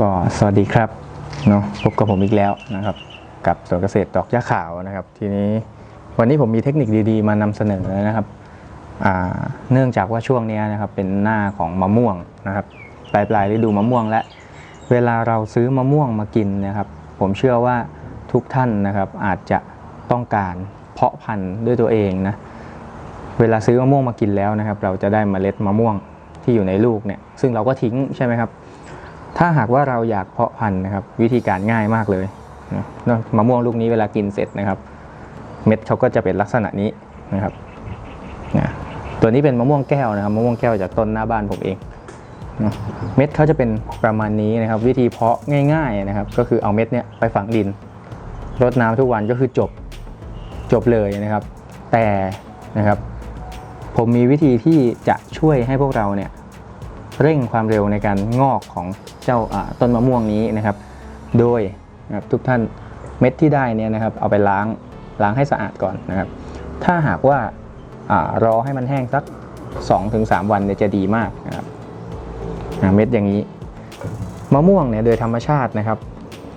ก็สวัสดีครับเนาะพบกับผมอีกแล้วนะครับ กับสวนเกษตรดอกย่าขาวนะครับ ทีนี้วันนี้ผมมีเทคนิคดีๆ มานำเสนอนะครับเนื่องจากว่าช่วงนี้นะครับเป็นหน้าของมะม่วงนะครับปลายปลายๆฤดูมะม่วงและเวลาเราซื้อมะม่วงมากินนะครับ ผมเชื่อว่าทุกท่านนะครับอาจจะต้องการเพาะพันธุ์ด้วยตัวเองนะเวลาซื้อมะม่วงมากินแล้วนะครับ เราจะได้เมล็ดมะม่วงที่อยู่ในลูกเนี่ยซึ่งเราก็ทิ้งใช่ไหมครับ ถ้าหากว่าเราอยากเพาะพันธุ์นะครับ วิธีการง่ายมากเลยนะมะม่วงลูกนี้เวลากินเสร็จนะครับ เม็ดเขาก็จะเป็นลักษณะนี้นะครับนะตัวนี้เป็นมะม่วงแก้วนะครับมะม่วงแก้วจากต้นหน้าบ้านผมเองเนะเม็ดเขาจะเป็นประมาณนี้นะครับ วิธีเพาะง่ายๆนะครับ ก็คือเอาเม็ดเนี้ยไปฝังดินรดน้ำทุกวันก็คือจบจบเลยนะครับ แต่นะครับ ผมมีวิธีที่จะช่วยให้พวกเราเนี่ย เร่งความเร็วในการงอกของเจ้าต้นมะม่วงนี้นะครับ โดยนะครับทุกท่านเม็ดที่ได้เนี่ยนะครับ เอาไปล้างล้างให้สะอาดก่อนนะครับ ถ้าหากว่าอารอให้มันแห้งสัก 2-3 วันเนี่ยจะดีมากนะครับเม็ดอย่างนี้มะม่วงเนี่ยโดยธรรมชาตินะครับ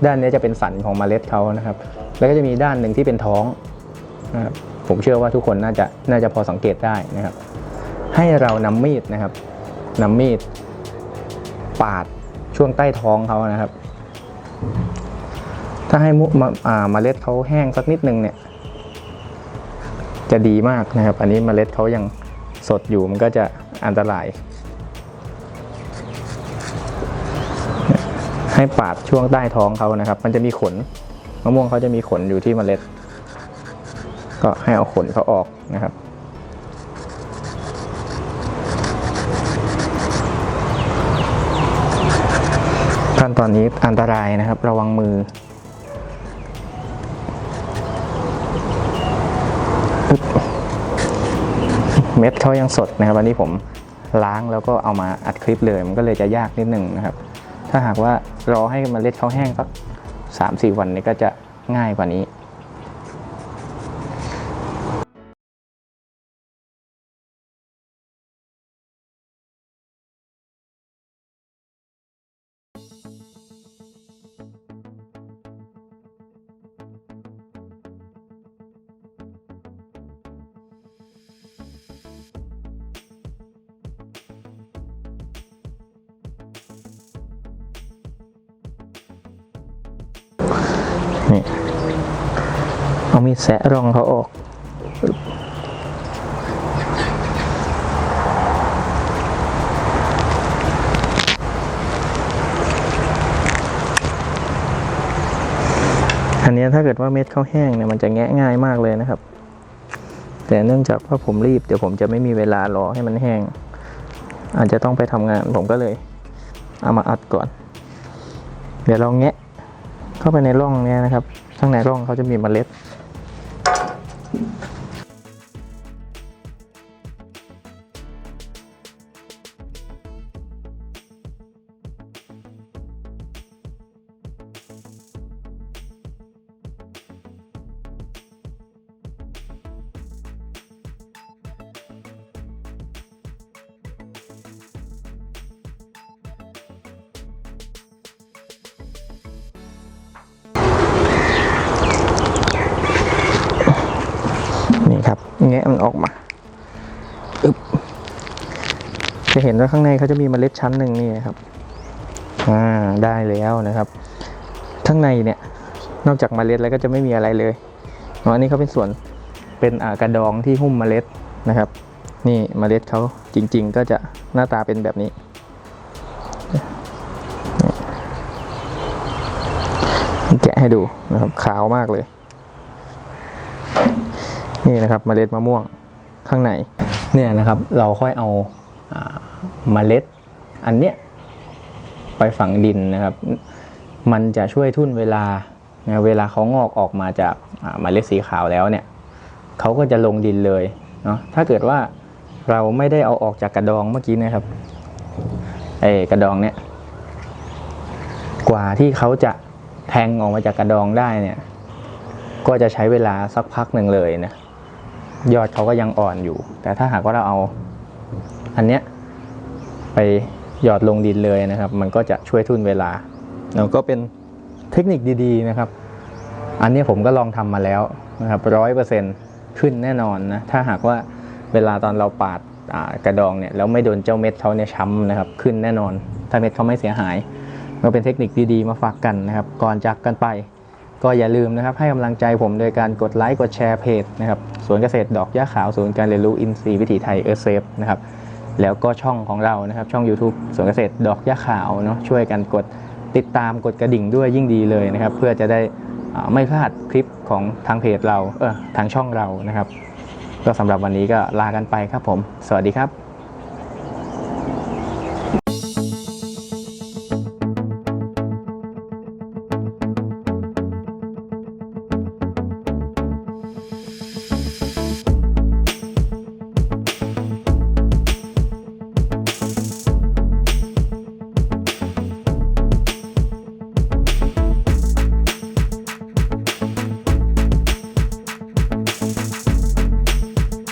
ด้านนี้จะเป็นสันของเมล็ดเขานะครับ แล้วก็จะมีด้านหนึ่งที่เป็นท้องนะครับผมเชื่อว่าทุกคนน่าจะน่าจะพอสังเกตได้นะครับ ให้เรานำมีดนะครับนำมีด ปาดช่วงใต้ท้องเขานะครับ ถ้าให้มุมาอ่าเมล็ดเขาแห้งสักนิดนึงเนี่ย จะดีมากนะครับ อันนี้เมล็ดเขายังสดอยู่มันก็จะอันตราย ให้ปาดช่วงใต้ท้องเขานะครับ มันจะมีขนมะม่วงเขาจะมีขนอยู่ที่เมล็ด ก็ให้เอาขนเขาออกนะครับ ขั้นตอนนี้อันตรายนะครับ ระวังมือเม็ดเขายังสดนะครับวันนี้ผมล้างแล้วก็เอามาอัดคลิปเลย มันก็เลยจะยากนิดนึงนะครับ ถ้าหากว่ารอให้เมล็ดเขาแห้งสักสามสี่วันนี้ก็จะง่ายกว่านี้ นี่เอามีดแสะรองเขาออก อันนี้ถ้าเกิดว่าเม็ดเขาแห้งเนี่ยมันจะแงะง่ายมากเลยนะครับ แต่เนื่องจากว่าผมรีบเดี๋ยวผมจะไม่มีเวลารอให้มันแห้ง อาจจะต้องไปทำงานผมก็เลย เอามาอัดก่อน เดี๋ยวเราแงะ เข้าไปในร่องนี้นะครับข้างในร่องเขาจะมีเมล็ด แงะมันออกมาอึบจะเห็นว่าข้างในเขาจะมีเมล็ดชั้นหนึ่งนี่ครับ อ่า ได้แล้วนะครับ ข้างในเนี่ย นอกจากเมล็ดแล้วก็จะไม่มีอะไรเลยอันนี้เขาเป็นส่วนเป็นกระดองที่หุ้มเมล็ดนะครับ นี่เมล็ดเขาจริง ๆ ก็จะหน้าตาเป็นแบบนี้ แกะให้ดูนะครับขาวมากเลย นี่นะครับเมล็ดมะม่วงข้างในเนี่ยนะครับเราค่อยเอาอ่าเมล็ดอันเนี้ยไปฝังดินนะครับ มันจะช่วยทุ่นเวลานะเวลาเขางอกออกมาจากอ่าเมล็ดสีขาวแล้วเนี่ยเขาก็จะลงดินเลยเนาะถ้าเกิดว่าเราไม่ได้เอาออกจากกระดองเมื่อกี้นะครับไอ้กระดองเนี่ยกว่าที่เขาจะแทงออกมาจากกระดองได้เนี่ย ก็จะใช้เวลาสักพักหนึ่งเลยนะ ยอดเขาก็ยังอ่อนอยู่ แต่ถ้าหากว่าเราเอาอันเนี้ยไปหยอดลงดินเลยนะครับ มันก็จะช่วยทุนเวลาแล้วก็เป็นเทคนิคดีๆนะครับ อันนี้ผมก็ลองทำมาแล้วนะครับร้อยเปอร์เซ็นขึ้นแน่นอนนะ ถ้าหากว่าเวลาตอนเราปาดากระดองเนี่ยแล้วไม่โดนเจ้าเม็ดเขาเนี่ยช้ำนะครับ ขึ้นแน่นอน ถ้าเม็ดเขาไม่เสียหายก็เป็นเทคนิคดีๆมาฝากกันนะครับ ก่อนจากกันไป ก็อย่าลืมนะครับให้กำลังใจผมโดยการกดไลค์กดแชร์เพจนะครับสวนเกษตรดอกย่าขาวศูนย์การเรียนรู้อินทรีย์วิถีไทยเออเซฟนะครับแล้วก็ช่องของเรานะครับช่อง YouTube สวนเกษตรดอกย่าขาวเนาะช่วยกันกดติดตามกดกระดิ่งด้วยยิ่งดีเลยนะครับ เพื่อจะได้ไม่พลาดคลิปของทางเพจเราเออทางช่องเรานะครับ ก็สำหรับวันนี้ก็ลากันไปครับผม สวัสดีครับ